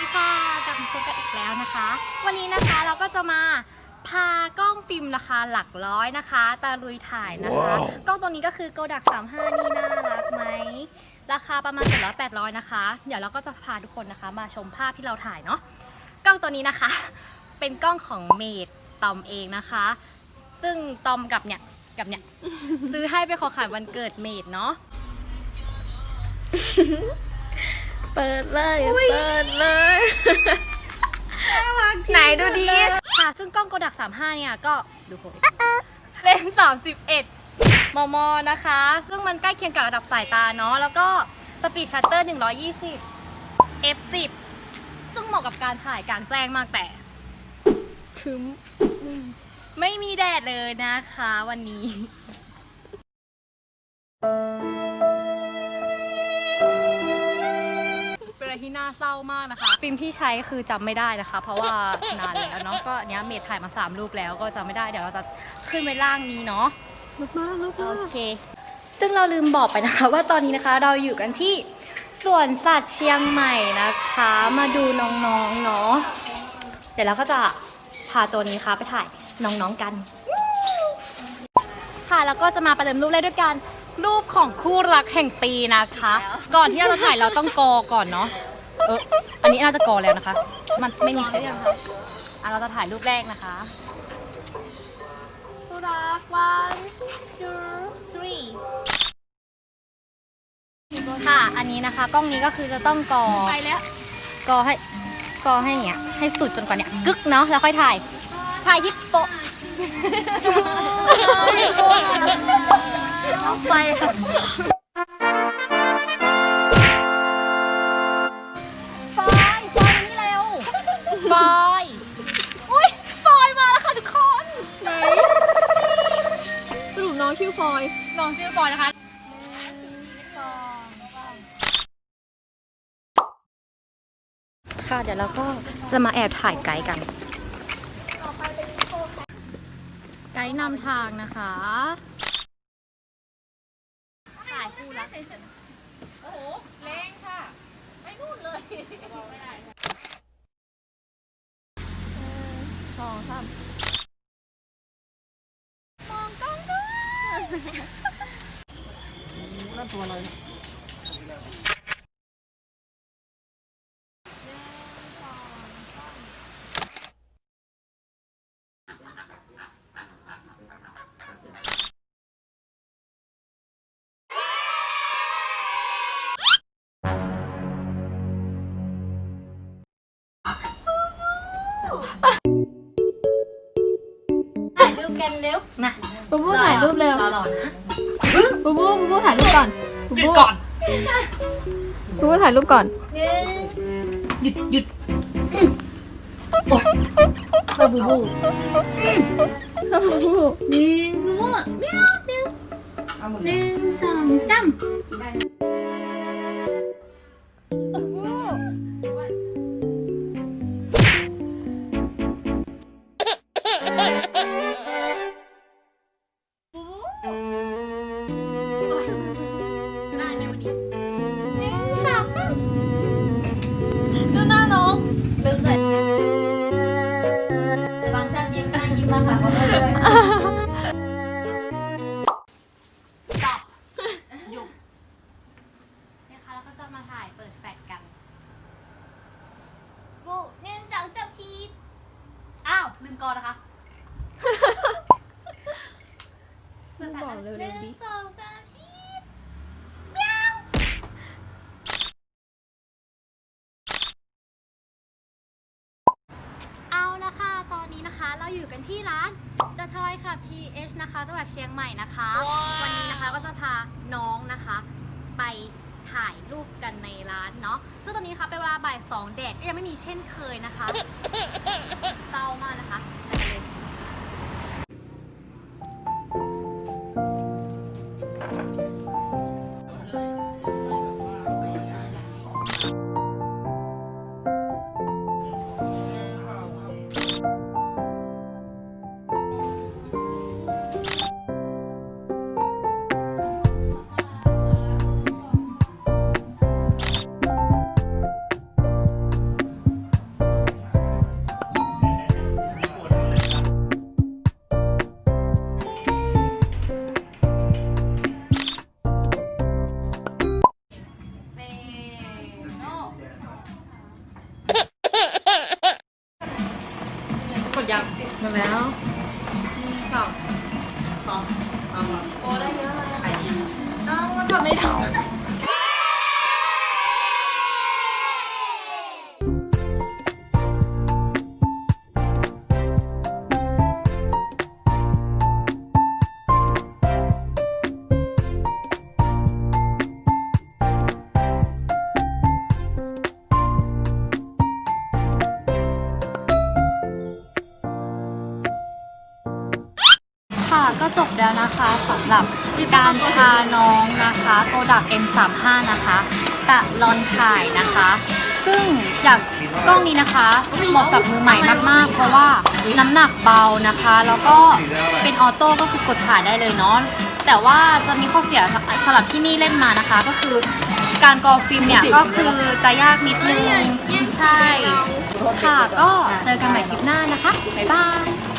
ดีค่ะกลับมาพบกันอีกแล้วนะคะ วันนี้นะคะเราก็จะมาพากล้องฟิล์มราคาหลักร้อยนะคะตะลุยถ่ายนะคะ กล้องตัวนี้ก็คือโกดัก35 นี่น่ารักไหม ราคาประมาณ700 800นะคะ เดี๋ยวเราก็จะพาทุกคนนะคะ มาชมภาพที่เราถ่ายเนาะกล้องตัวนี้นะคะ เป็นกล้องของเมดตอมเองนะคะ ซึ่งตอมกับเนี่ยกับเนี่ยซื้อให้ไปนขอขายวันเกิดเมดเนาะ เปิดเลย เปิดเลย ไหนดูดี ค่ะ ซึ่งกล้องโกดัก 35 เนี่ย ก็ดูผมเลนส์31 มม นะคะ ซึ่งมันใกล้เคียงกับระดับสายตาเนาะ แล้วก็สปีดชัตเตอร์ 120 f10 ซึ่งเหมาะกับการถ่ายกลางแจ้งมากแต่คึมไม่มีแดดเลยนะคะวันนี้ นอะไรที่น่าเศร้ามากนะคะ ฟิล์มที่ใช้คือจำไม่ได้นะคะ เพราะว่านานแล้วเนาะก็อันเนี้ยเมทถ่ายมา 3 รูปแล้วก็จำไม่ได้เดี๋ยวเราจะขึ้นไว้ล่างนี้เนาะลุกมากลุกโอมากเค ซึ่งเราลืมบอกไปนะคะ ว่าตอนนี้นะคะเราอยู่กันที่สวนสัตว์เชียงใหม่นะคะ มาดูน้องๆเนาะเดี๋ยวเราก็จะพาตัวนี้นะคะไปถ่ายน้องๆกัน ค่ะแล้วก็จะมาประเดิมรูปแรกด้วยกันรูปของคู่รักแห่งปีนะคะ ก่อนที่เราจะถ่ายเราต้องกอก่อนเนาะ เออ อันนี้น่าจะกอแล้วนะคะ มันไม่มีเสร็จอะเราจะถ่ายรูปแรกนะคะคู่รัก one two three ค่ะ อันนี้นะคะ กล้องนี้ก็คือจะต้องกอ ไปแล้ว กอให้ กอให้อย่างเงี้ย ให้สุดจนกว่าเนี้ย กึกเนาะ แล้วค่อยถ่าย ถ่ายที่โป๊ะเอาไปค่ะ ชื่อฟอยน้องชื่อฟอยนะคะหนึ่งสองสามค่ะเดี๋ยวเราก็จะมาแอบถ่ายไกด์กัน ไกด์นำทางนะคะถ่ายคู่รักโอ้โหแรงค่ะไม่นู่นเลยสองสามมองกล้องด้วย ถ่ายรูปกันเร็ว มา บูบูถ่ายรูปเร็วรอๆนะบูบูบูบูถ่ายรูปก่อนบูหยุดบูก่อนบูบูถ่ายรูปก่อนหยุดหยุดโอ้เออบูบูบูบูหนึ่งบูบูเมียวเมียวหนึ่งสองจ้ำ เขาเลย stop หยุดเนี่ยค่ะแล้วก็จะมาถ่ายเปิดแฟลชกันบูหนึ่งสองจับชีดอ้าว ลืมกอนะคะ เปิดแฟลชบอกนะเร็วหนึ่งๆดิสองสามชีดเมียวเอาละค่ะ ตอนนี้นะคะ เราอยู่กันที่ร้าน The Toy Club TH นะคะจังหวัดเชียงใหม่นะคะ วันนี้นะคะก็จะพาน้องนะคะ ไปถ่ายรูปกันในร้านเนาะซึ่งตอนนี้นะคะเป็นเวลาบ่ายสองแดดก็ยังไม่มีเช่นเคยนะคะเศร้ามากนะคะ มาแล้วสองสองโอ้ได้เยอะเลยอะน้องมันทำไม่ได้ ก็จบแล้วนะคะสำหรับการพาน้องนะคะโกดัก M35 นะคะตะลอนถ่ายนะคะ ซึ่งอยากกล้องนี้นะคะเหมาะกับมือใหม่มากๆ เพราะว่าน้ำหนักเบานะคะ แล้วก็เป็นออโต้ก็คือกดถ่ายได้เลยเนาะแต่ว่าจะมีข้อเสียสำหรับที่นี่เล่นมานะคะ ก็คือการกรอฟิล์มเนี่ยก็คือจะยากนิดนึงใช่ ค่ะก็เจอกันใหม่คลิปหน้านะคะ บ๊ายบาย